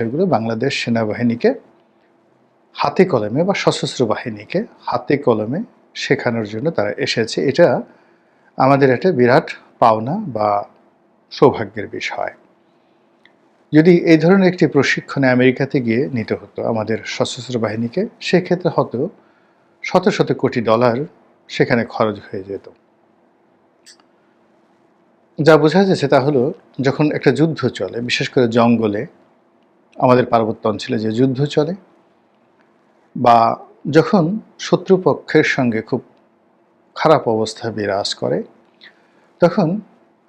বিষয়গুলো বাংলাদেশ সেনাবাহিনীকে হাতে কলমে বা সশস্ত্র বাহিনীকে হাতে কলমে শেখানোর জন্য তারা এসেছে। এটা আমাদের একটা বিরাট পাওনা বা সৌভাগ্যের বিষয়। যদি এই ধরনের একটি প্রশিক্ষণে আমেরিকাতে গিয়ে নিতে হতো আমাদের সশস্ত্র বাহিনীকে, সেক্ষেত্রে হয়তো শত শত কোটি ডলার সেখানে খরচ হয়ে যেত। যা বোঝা যাচ্ছে তা হলো, যখন একটা যুদ্ধ চলে, বিশেষ করে জঙ্গলে আমাদের পার্বত্য অঞ্চলে যে যুদ্ধ চলে বা যখন শত্রুপক্ষের সঙ্গে খুব খারাপ অবস্থা বিরাজ করে, তখন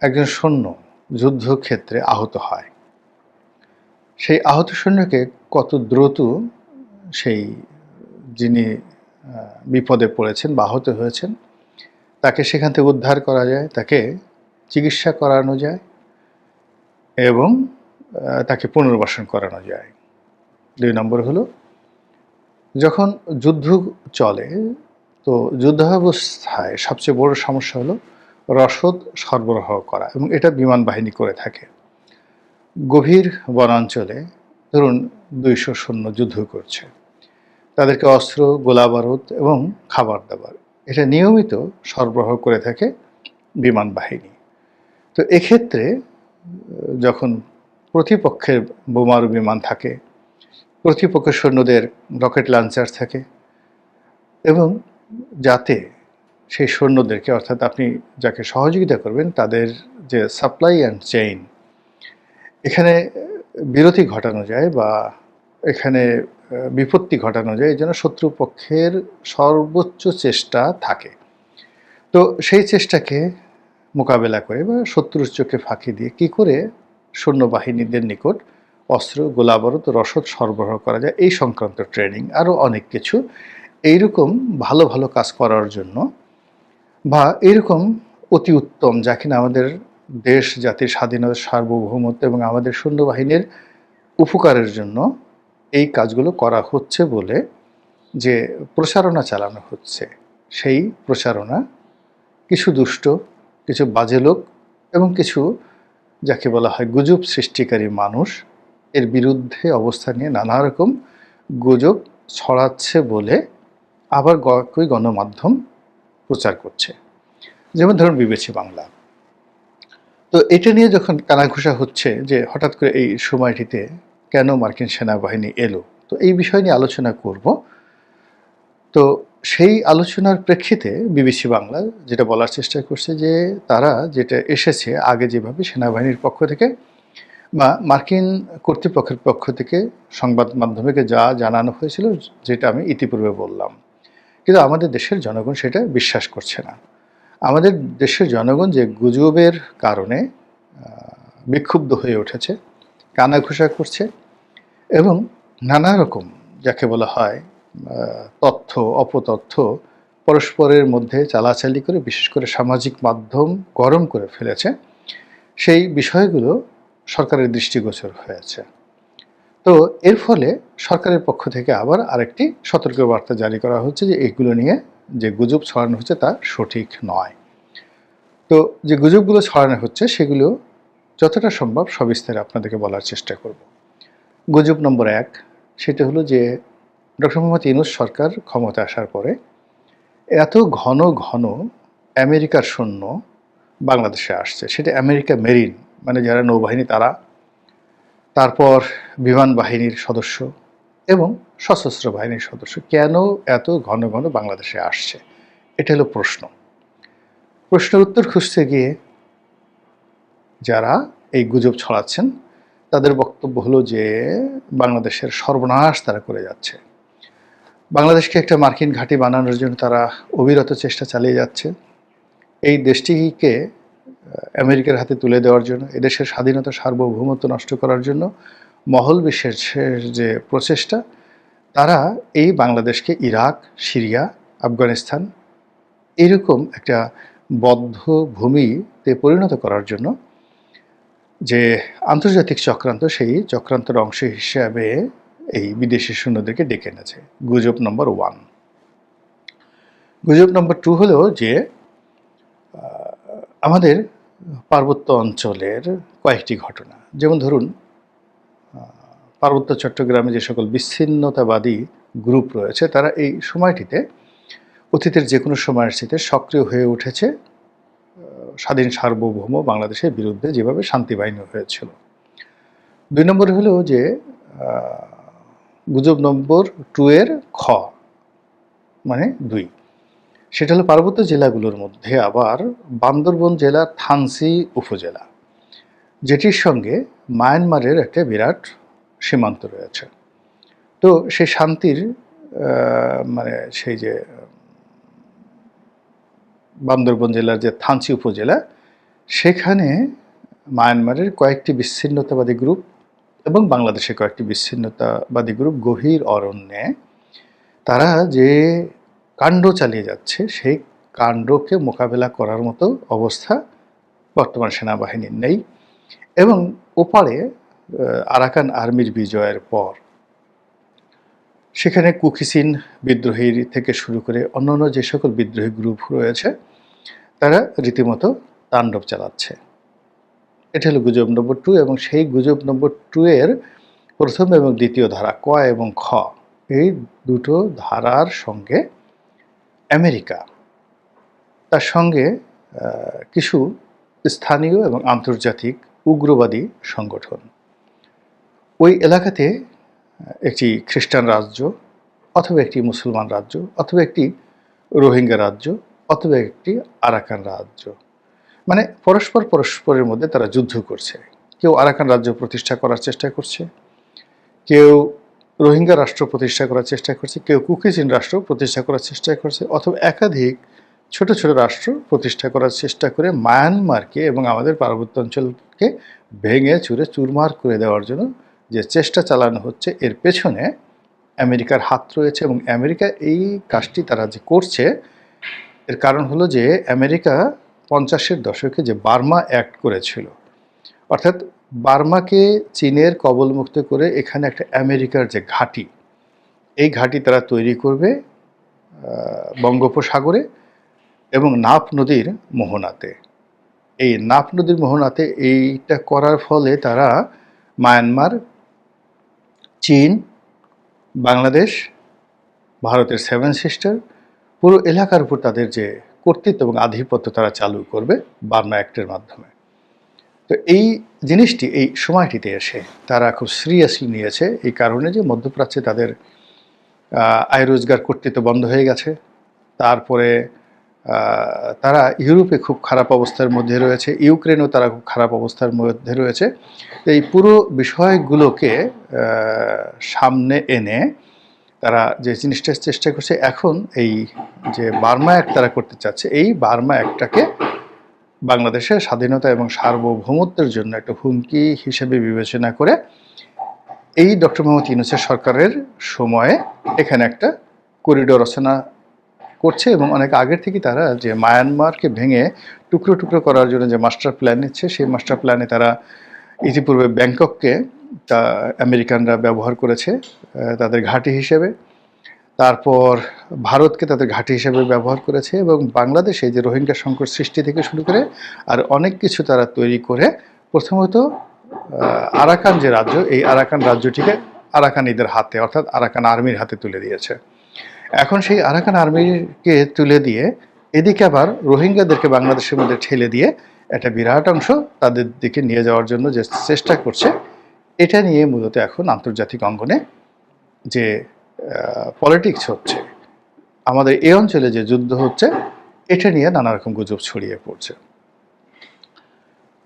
একজন সৈন্য যুদ্ধক্ষেত্রে আহত হয়। সেই আহত সৈন্যকে কত দ্রুত সেই যিনি বিপদে পড়েছেন বা আহত হয়েছেন, তাকে সেখান থেকে উদ্ধার করা যায়, তাকে চিকিৎসা করানো যায় এবং তাকে পুনর্বাসন করানো যায়। দুই নম্বর হলো, যখন যুদ্ধ চলে, তো যুদ্ধাবস্থায় সবচেয়ে বড় সমস্যা হলো রসদ সরবরাহ করা এবং এটা বিমান বাহিনী করে থাকে। গভীর বনাঞ্চলে ধরুন দুইশো সৈন্য যুদ্ধ করছে। তাদেরকে অস্ত্র, গোলাবারুদ এবং খাবার দাবার, এটা নিয়মিত সরবরাহ করে থাকে বিমান বাহিনী। তো এক্ষেত্রে, যখন প্রতিপক্ষের বোমারু বিমান থাকে প্রতিপক্ষের সৈন্যদের রকেট লঞ্চার থাকে এবং যাতে সেই সৈন্যদেরকে অর্থাৎ আপনি যাকে সহযোগিতা করবেন, তাদের যে সাপ্লাই অ্যান্ড চেইন এখানে বিরতি ঘটানো যায় বা এখানে বিপত্তি ঘটানো যায় এই জন্য শত্রুপক্ষের সর্বোচ্চ চেষ্টা থাকে। তো সেই চেষ্টাকে মোকাবেলা করে বা শত্রুর চোখে ফাঁকি দিয়ে কি করে সৈন্যবাহিনীদের নিকট অস্ত্র, গোলাবারুদ, রসদ সরবরাহ করা যায়। এই সংক্রান্ত ট্রেনিং আরও অনেক কিছু। এইরকম ভালো ভালো কাজ করার জন্য বা এরকম অতি উত্তম, যা কিনা আমাদের দেশ, জাতির স্বাধীনতা, সার্বভৌমত্ব এবং আমাদের সৈন্যবাহিনীর উপকারের জন্য এই কাজগুলো করা হচ্ছে বলে যে প্রচারণা চালানো হচ্ছে। সেই প্রচারণা কিছু দুষ্ট, কিছু বাজে লোক এবং কিছু যাকে বলা হয় গুজব সৃষ্টিকারী মানুষ, এর বিরুদ্ধে অবস্থা নিয়ে নানা রকম গুজব ছড়াচ্ছে বলে আবার একই গণমাধ্যম প্রচার করছে। যেমন ধরুন বিবেচি বাংলা। তো এটা নিয়ে যখন কানাঘুষা হচ্ছে যে হঠাৎ করে এই সময়টিতে কেন মার্কিন সেনাবাহিনী এলো, তো এই বিষয় নিয়ে আলোচনা করব। তো সেই আলোচনার প্রেক্ষিতে বিবিসি বাংলা যেটা বলার চেষ্টা করছে যে তারা যেটা এসেছে আগে যেভাবে সেনাবাহিনীর পক্ষ থেকে বা মার্কিন কর্তৃপক্ষের পক্ষ থেকে সংবাদ মাধ্যমকে যা জানানো হয়েছিল যেটা আমি ইতিপূর্বে বললাম। কিন্তু আমাদের দেশের জনগণ সেটা বিশ্বাস করছে না। আমাদের দেশের জনগণ যে গুজবের কারণে বিক্ষুব্ধ হয়ে উঠেছে, কানাঘুষা করছে এবং নানা রকম যাকে বলা হয় তথ্য, অপতথ্য পরস্পরের মধ্যে চালাচালি করে, বিশেষ করে সামাজিক মাধ্যম গরম করে ফেলেছে। সেই বিষয়গুলো সরকারের দৃষ্টিগোচর হয়েছে। তো এর ফলে সরকারের পক্ষ থেকে আবার আরেকটি সতর্কবার্তা জারি করা হচ্ছে যে এগুলো নিয়ে যে গুজব ছড়ানো হচ্ছে তা সঠিক নয়। তো যে গুজবগুলো ছড়ানো হচ্ছে সেগুলো যতটা সম্ভব সবিস্তারে আপনাদেরকে বলার চেষ্টা করব। গুজব নম্বর এক, সেটা হলো যে ডক্টর মোহাম্মদ ইনুস সরকার ক্ষমতা আসার পরে এত ঘন ঘন আমেরিকার সৈন্য বাংলাদেশে আসছে। সেটা আমেরিকা মেরিন মানে যারা নৌবাহিনী, তারা তারপর বিমান বাহিনীর সদস্য এবং সশস্ত্র বাহিনীর সদস্য। কেন এত ঘন ঘন বাংলাদেশে আসছে? এটা হলো প্রশ্ন। প্রশ্নের উত্তর খুঁজতে গিয়ে যারা এই গুজব ছড়াচ্ছেন, তাদের বক্তব্য হলো যে বাংলাদেশের সর্বনাশ তারা করে যাচ্ছে। বাংলাদেশকে একটা মার্কিন ঘাঁটি বানানোর জন্য তারা অবিরত চেষ্টা চালিয়ে যাচ্ছে। এই দেশটিকে আমেরিকার হাতে তুলে দেওয়ার জন্য, এদেশের স্বাধীনতা সার্বভৌমত্ব নষ্ট করার জন্য মহল বিশ্বের যে প্রচেষ্টা, তারা এই বাংলাদেশকে ইরাক, সিরিয়া, আফগানিস্তান এরকম একটা বদ্ধ ভূমিতে পরিণত করার জন্য যে আন্তর্জাতিক চক্রান্ত, সেই চক্রান্তের অংশ হিসাবে এই বিদেশি সৈন্যদেরকে ডেকে এনেছে। গুজব নম্বর ওয়ান। গুজব নম্বর টু হলো যে আমাদের পার্বত্য অঞ্চলের কয়েকটি ঘটনা। যেমন ধরুন পার্বত্য চট্টগ্রামে যে সকল বিচ্ছিন্নতাবাদী গ্রুপ রয়েছে, তারা এই সময়টিতে অতীতের যে কোনো সময়ের সাথে সক্রিয় হয়ে উঠেছে। স্বাধীন সার্বভৌম বাংলাদেশের বিরুদ্ধে যেভাবে শান্তি বাহিনী হয়েছিল। দুই নম্বর হলো যে গুজব নম্বর টু এর খ মানে দুই। সেটা হলো পার্বত্য জেলাগুলোর মধ্যে আবার বান্দরবন জেলার থানসি উপজেলা, যেটির সঙ্গে মায়ানমারের একটা বিরাট সীমান্ত রয়েছে। তো সেই শান্তির মানে সেই যে, বান্দরবন জেলার যে থানসি উপজেলা, সেখানে মায়ানমারের কয়েকটি বিচ্ছিন্নতাবাদী গ্রুপ এবং বাংলাদেশে কয়েকটি বিচ্ছিন্নতাবাদী গ্রুপ গভীর অরণ্যে তারা যে কাণ্ড চালিয়ে যাচ্ছে, সেই কাণ্ডকে মোকাবেলা করার মতো অবস্থা বর্তমান সেনাবাহিনীর নেই এবং ওপারে আরাকান আর্মির বিজয়ের পর সেখানে কুকিসিন বিদ্রোহীর থেকে শুরু করে অন্যান্য যে সকল বিদ্রোহী গ্রুপ রয়েছে, তারা রীতিমতো তাণ্ডব চালাচ্ছে। এটা হলো গুজব নম্বর টু এবং সেই গুজব নম্বর টু এর প্রথম এবং দ্বিতীয় ধারা, ক এবং খ। এই দুটো ধারার সঙ্গে আমেরিকা, তার সঙ্গে কিছু স্থানীয় এবং আন্তর্জাতিক উগ্রবাদী সংগঠন। ওই এলাকাতে একটি খ্রিস্টান রাজ্য অথবা একটি মুসলমান রাজ্য অথবা একটি রোহিঙ্গা রাজ্য অথবা একটি আরাকান রাজ্য। মানে পরস্পর পরস্পরের মধ্যে তারা যুদ্ধ করছে। কেউ আরাকান রাজ্য প্রতিষ্ঠা করার চেষ্টা করছে, কেউ রোহিঙ্গা রাষ্ট্র প্রতিষ্ঠা করার চেষ্টা করছে, কেউ কুকিচিন রাষ্ট্র প্রতিষ্ঠা করার চেষ্টা করছে, অথবা একাধিক ছোট ছোট রাষ্ট্র প্রতিষ্ঠা করার চেষ্টা করে মায়ানমারকে এবং আমাদের পার্বত্য অঞ্চলকে ভেঙে চুরে চুরমার করে দেওয়ার জন্য যে চেষ্টা চালানো হচ্ছে, এর পেছনে আমেরিকার হাত রয়েছে এবং আমেরিকা এই কাজটি তারা যে করছে, এর কারণ হলো যে আমেরিকা পঞ্চাশের দশকে যে বার্মা অ্যাক্ট করেছিল। অর্থাৎ বার্মাকে চীনের কবলমুক্ত করে এখানে একটা আমেরিকার যে ঘাঁটি, এই ঘাঁটি তারা তৈরি করবে বঙ্গোপসাগরে এবং নাপ নদীর মোহনাতে। এই নাপ নদীর মোহনাতে এইটা করার ফলে তারা মায়ানমার, চীন, বাংলাদেশ, ভারতের সেভেন সিস্টার, পুরো এলাকার উপর তাদের যে কর্তৃত্ব এবং আধিপত্য তারা চালু করবে বার্মা অ্যাক্টের মাধ্যমে। তো এই জিনিসটি, এই সময়টিতে এসে তারা খুব সিরিয়াসলি নিয়েছে এই কারণে যে মধ্যপ্রাচ্যে তাদের আয় রোজগার কর্তৃত্ব বন্ধ হয়ে গেছে। তারপরে তারা ইউরোপে খুব খারাপ অবস্থার মধ্যে রয়েছে, ইউক্রেনও তারা খুব খারাপ অবস্থার মধ্যে রয়েছে। এই পুরো বিষয়গুলোকে সামনে এনে তারা যে জিনিসটা চেষ্টা করছে, এখন এই যে বার্মা অ্যাক্ট তারা করতে চাচ্ছে, এই বার্মা অ্যাক্টটাকে বাংলাদেশের স্বাধীনতা এবং সার্বভৌমত্বের জন্য একটা হুমকি হিসেবে বিবেচনা করে এই ডক্টর মোহাম্মদ ইউনুসের সরকারের সময়ে এখানে একটা করিডোর রচনা করছে এবং অনেক আগের থেকে তারা যে মায়ানমারকে ভেঙে টুকরো টুকরো করার জন্য যে মাস্টার প্ল্যান নিচ্ছে, সেই মাস্টার প্ল্যানে তারা ইতিপূর্বে ব্যাংকককে তা আমেরিকানরা ব্যবহার করেছে তাদের ঘাঁটি হিসেবে। তারপর ভারতকে তাদের ঘাঁটি হিসেবে ব্যবহার করেছে এবং বাংলাদেশে যে রোহিঙ্গা সংকট সৃষ্টি থেকে শুরু করে আর অনেক কিছু তারা তৈরি করে, প্রথমত আরাকান যে রাজ্য, এই আরাকান রাজ্যটিকে আরাকানিদের হাতে, অর্থাৎ আরাকান আর্মির হাতে তুলে দিয়েছে। এখন সেই আরাকান আর্মিকে তুলে দিয়ে এদিকে আবার রোহিঙ্গাদেরকে বাংলাদেশের মধ্যে ঠেলে দিয়ে একটা বিরাট অংশ তাদের দিকে নিয়ে যাওয়ার জন্য যে চেষ্টা করছে এটা নিয়ে মূলত এখন আন্তর্জাতিক অঙ্গনে যে পলিটিক্স হচ্ছে, আমাদের এই অঞ্চলে যে যুদ্ধ হচ্ছে, এটা নিয়ে নানা রকম গুজব ছড়িয়ে পড়ছে।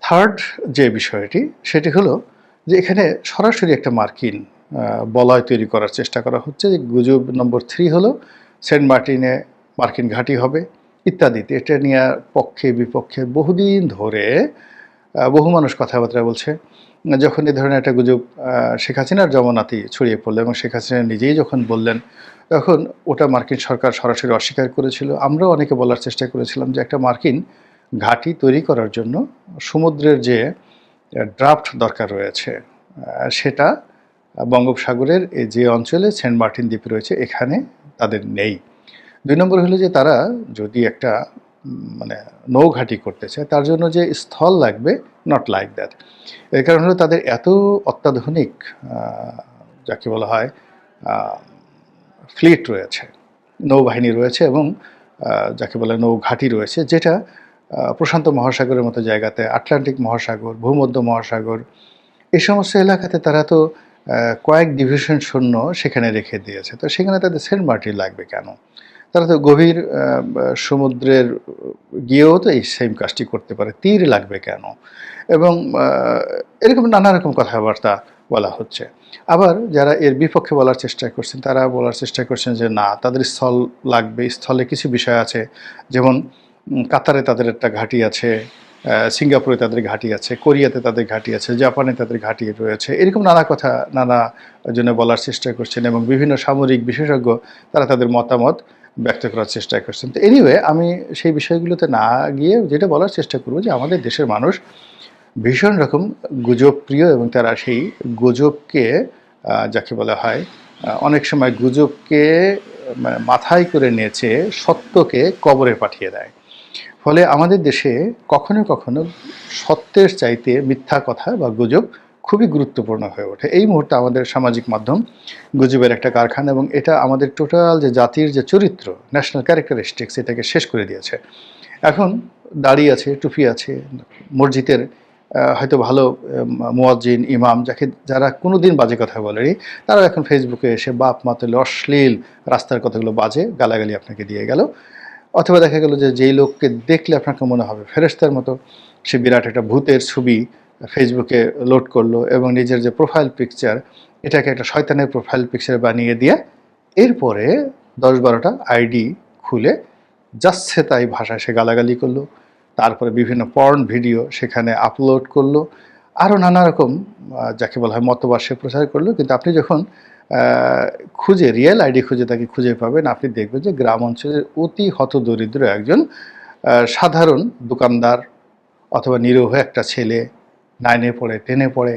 থার্ড যে বিষয়টি, সেটি হলো যে এখানে সরাসরি একটা মার্কিন বলয় তৈরি করার চেষ্টা করা হচ্ছে। যে গুজব নম্বর থ্রি হলো, সেন্ট মার্টিনে মার্কিন ঘাঁটি হবে, ইত্যাদিতে। এটা নিয়ে পক্ষে বিপক্ষে বহুদিন ধরে বহু মানুষ কথাবার্তা বলছে। যখন এ ধরনের একটা গুজব শেখ হাসিনার জমানাতেই ছড়িয়ে পড়ল এবং শেখ হাসিনা নিজেই যখন বললেন, তখন ওটা মার্কিন সরকার সরাসরি অস্বীকার করেছিল। আমরাও অনেকে বলার চেষ্টা করেছিলাম যে একটা মার্কিন ঘাঁটি তৈরি করার জন্য সমুদ্রের যে ড্রাফট দরকার রয়েছে সেটা বঙ্গোপসাগরের এই যে অঞ্চলে সেন্ট মার্টিন দ্বীপ রয়েছে, এখানে তাদের নেই। দুই নম্বর হলো যে তারা যদি একটা মানে নৌঘাঁটি করতে চায় তার জন্য যে স্থল লাগবে নট লাইক দ্যাট এর কারণ হলো তাদের এত অত্যাধুনিক যাকে বলা হয় ফ্লিট রয়েছে, নৌবাহিনী রয়েছে এবং যাকে বলে নৌঘাঁটি রয়েছে, যেটা প্রশান্ত মহাসাগরের মতো জায়গাতে, আটলান্টিক মহাসাগর, ভূমধ্য মহাসাগর এই সমস্ত এলাকাতে তারা তো কয়েক ডিভিশন সৈন্য সেখানে রেখে দিয়েছে। তো সেখানে তাদের সেন্ট মার্টিন লাগবে কেন? তারা তো গভীর সমুদ্রের গিয়েও তো এই সেম কাজটি করতে পারে। তীর লাগবে কেন? এবং এরকম নানা রকম কথাবার্তা বলা হচ্ছে। আবার যারা এর বিপক্ষে বলার চেষ্টা করছেন, তারা বলার চেষ্টা করছেন যে না, তাদের স্থল লাগবে, স্থলে কিছু বিষয় আছে। যেমন কাতারে তাদের একটা ঘাঁটি আছে সিঙ্গাপুরে তাদের ঘাঁটি আছে, কোরিয়াতে তাদের ঘাঁটি আছে, জাপানে তাদের ঘাঁটি রয়েছে। এরকম নানা কথা নানা জন্য বলার চেষ্টা করছেন এবং বিভিন্ন সামরিক বিশেষজ্ঞ, তারা তাদের মতামত ব্যক্ত করার চেষ্টা করছেন। তো এনিওয়ে আমি সেই বিষয়গুলোতে না গিয়ে যেটা বলার চেষ্টা করব যে আমাদের দেশের মানুষ ভীষণ রকম গুজব প্রিয় এবং তারা সেই গুজবকে যাকে বলা হয় অনেক সময় গুজবকে মানে মাথায় করে নিয়েছে সত্যকে কবরে পাঠিয়ে দেয়। ফলে আমাদের দেশে কখনো কখনো সত্যের চাইতে মিথ্যা কথা বা গুজব খুবই গুরুত্বপূর্ণ হয়ে ওঠে। এই মুহূর্তে আমাদের সামাজিক মাধ্যম গুজবের একটা কারখানা এবং এটা আমাদের টোটাল যে জাতির যে চরিত্র ন্যাশনাল ক্যারেক্টারিস্টিক্স এটাকে শেষ করে দিয়েছে। এখন দাড়ি আছে, টুপি আছে, মসজিদের হয়তো ভালো মোয়াজ্জিন, ইমাম, যাকে যারা কোনো দিন বাজে কথা বলেনি তারা এখন ফেসবুকে এসে বাপ মাতলে অশ্লীল রাস্তার কথাগুলো বাজে, গালাগালি আপনাকে দিয়ে গেল। অথবা দেখা গেল যে যেই লোককে দেখলে আপনাকে মনে হবে ফেরেস্তার মতো, সে বিরাট একটা ভূতের ছবি ফেসবুকে লোড করল এবং নিজের যে প্রোফাইল পিকচার এটাকে একটা শয়তানের প্রোফাইল পিকচার বানিয়ে দিয়ে এরপরে দশ বারোটা আইডি খুলে যাচ্ছে তাই ভাষায় সে গালাগালি করল। তারপরে বিভিন্ন পর্ন ভিডিও সেখানে আপলোড করল। আরও নানা রকম যাকে বলা হয় মতবাদ সে প্রচার করল। কিন্তু আপনি যখন খুঁজে রিয়েল আইডি খুঁজে তাকে খুঁজে পাবেন, আপনি দেখবেন যে গ্রাম অঞ্চলের অতি হতদরিদ্র একজন সাধারণ দোকানদার অথবা নিরীহ একটা ছেলে নাইনে পড়ে টেনে পড়ে,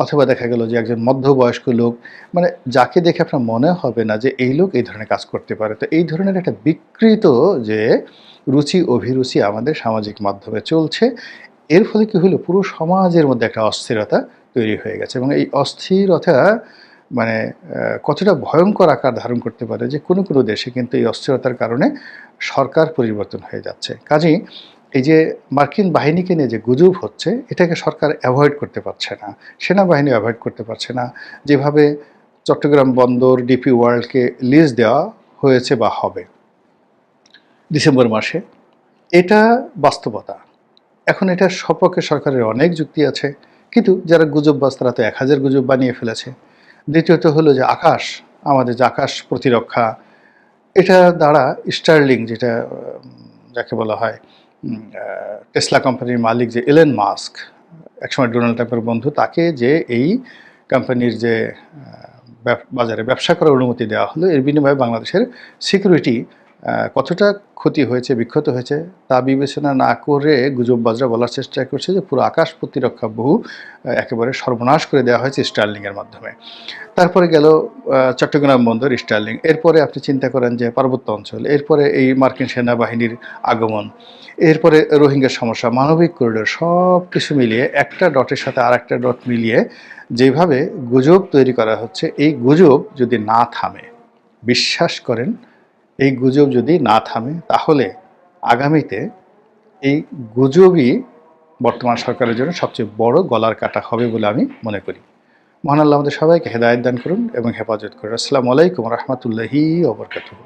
অথবা দেখা গেল যে একজন মধ্যবয়স্ক লোক মানে যাকে দেখে আপনার মনে হবে না যে এই লোক এই ধরনের কাজ করতে পারে। তো এই ধরনের একটা বিকৃত যে রুচি, অভিরুচি আমাদের সামাজিক মাধ্যমে চলছে। এর ফলে কী হলো? পুরো সমাজের মধ্যে একটা অস্থিরতা তৈরি হয়ে গেছে এবং এই অস্থিরতা মানে কতটা ভয়ঙ্কর আকার ধারণ করতে পারে যে কোনো কোনো দেশে কিন্তু এই অস্থিরতার কারণে সরকার পরিবর্তন হয়ে যাচ্ছে। কাজেই এই যে মার্কিন বাহিনীকে নিয়ে যে গুজব হচ্ছে, এটাকে সরকার অ্যাভয়েড করতে পারছে না। সেনাবাহিনী অ্যাভয়েড করতে পারছে না। যেভাবে চট্টগ্রাম বন্দর, ডিপি ওয়ার্ল্ডকে লিজ দেওয়া হয়েছে বা হবে ডিসেম্বর মাসে, এটা বাস্তবতা। এখন এটা সপক্ষে সরকারের অনেক যুক্তি আছে, কিন্তু যারা গুজববাজ তারা তো এক হাজার গুজব বানিয়ে ফেলেছে। দ্বিতীয়ত হলো যে আকাশ, আমাদের যে আকাশ প্রতিরক্ষা, এটা দ্বারা স্টার্লিং যেটা যাকে বলা হয় টেসলা কোম্পানির মালিক যে এলেন মাস্ক, একসময় ডোনাল্ড ট্রাম্পের বন্ধু, তাকে যে এই কোম্পানির যে বাজারে ব্যবসা করার অনুমতি দেওয়া হলো, এর বিনিময়ে বাংলাদেশের সিকিউরিটি কতটা ক্ষতি হয়েছে, বিক্ষত হয়েছে, তা বিবেচনা না করে গুজববাজরা বলার চেষ্টা করছে যে পুরো আকাশ প্রতিরক্ষা বহু একেবারে সর্বনাশ করে দেওয়া হয়েছে স্টার্লিংয়ের মাধ্যমে। তারপরে গেল চট্টগ্রাম বন্দর স্টার্লিং। এরপরে আপনি চিন্তা করেন যে পার্বত্য অঞ্চল, এরপরে এই মার্কিন সেনাবাহিনীর আগমন, এরপরে রোহিঙ্গার সমস্যা, মানবিক করিডোর সব কিছু মিলিয়ে, একটা ডটের সাথে আর একটা ডট মিলিয়ে যেভাবে গুজব তৈরি করা হচ্ছে, এই গুজব যদি না থামে, বিশ্বাস করেন এই গুজব যদি না থামে, তাহলে আগামীতে এই গুজবই বর্তমান সরকারের জন্য সবচেয়ে বড় গলার কাটা হবে বলে আমি মনে করি। মহান আল্লাহ আমাদের সবাইকে হেদায়ত দান করুন এবং হেফাজত করুন। আসসালামু আলাইকুম রহমতুল্লাহি ওবরকাতুহ